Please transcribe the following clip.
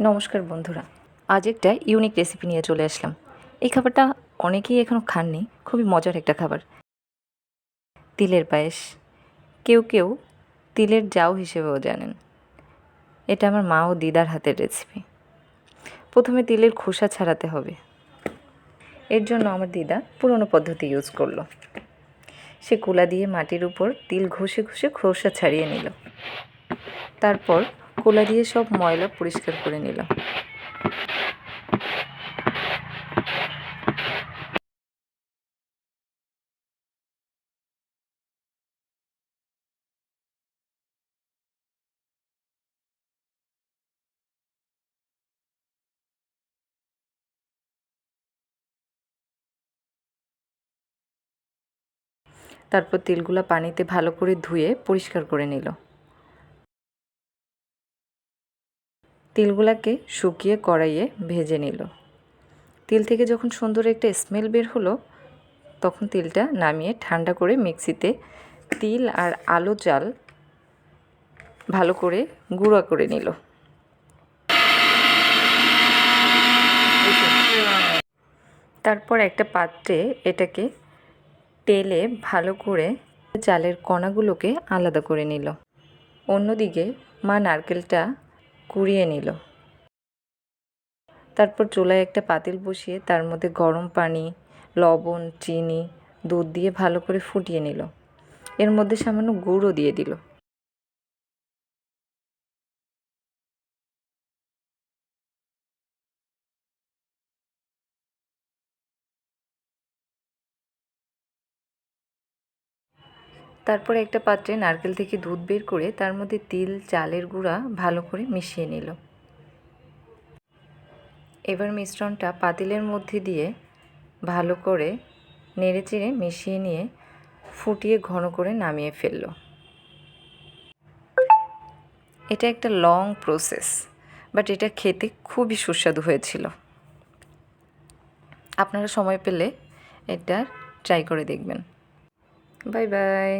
নমস্কার বন্ধুরা। আজ একটা ইউনিক রেসিপি নিয়ে চলে আসলাম। এই খাবারটা অনেকেই এখনও খাননি, খুবই মজার একটা খাবার। তিলের পায়েস। কেউ কেউ তিলের জাউ হিসেবেও জানেন। এটা আমার মা ও দিদার হাতের রেসিপি প্রথমে তিলের খোসা ছাড়াতে হবে। এর জন্য আমার দিদা পুরনো পদ্ধতি ইউজ করল। সে কুলা দিয়ে মাটির উপর তিল ঘষে ঘষে খোসা ছাড়িয়ে নিল। তারপর কোলা দিয়ে সব ময়লা পরিষ্কার করে নিল তারপর তিলগুলা পানিতে ভালো করে ধুয়ে পরিষ্কার করে নিল। তিলগুলাকে শুকিয়ে কড়াইয়ে ভেজে নিল। তিল থেকে যখন সুন্দর একটা স্মেল বের হলো, তখন তিলটা নামিয়ে ঠান্ডা করে মিক্সিতে তিল আর আলো চাল ভালো করে গুঁড়া করে নিল। তারপর একটা পাত্রে এটাকে তেলে ভালো করে চালের কণাগুলোকে আলাদা করে নিল। অন্যদিকে মা নারকেলটা কুড়িয়ে নিল। তারপর চুলায় একটা পাতিল বসিয়ে তার মধ্যে গরম পানি, লবণ, চিনি, দুধ দিয়ে ভালো করে ফুটিয়ে নিল। এর মধ্যে সামান্য গুঁড়ো দিয়ে দিল। তারপর একটা পাত্রে নারকেল থেকে দুধ বের করে তার মধ্যে তিল, চালের গুঁড়া ভালো করে মিশিয়ে নিল। এবার মিশ্রণটা পাতিলের মধ্যে দিয়ে ভালো করে নেড়ে চেড়ে মিশিয়ে নিয়ে ফুটিয়ে ঘন করে নামিয়ে ফেলল। এটা একটা লং প্রসেস বাট এটা খেতে খুবই সুস্বাদু হয়েছিল। আপনারা সময় পেলে এটা ট্রাই করে দেখবেন। Bye bye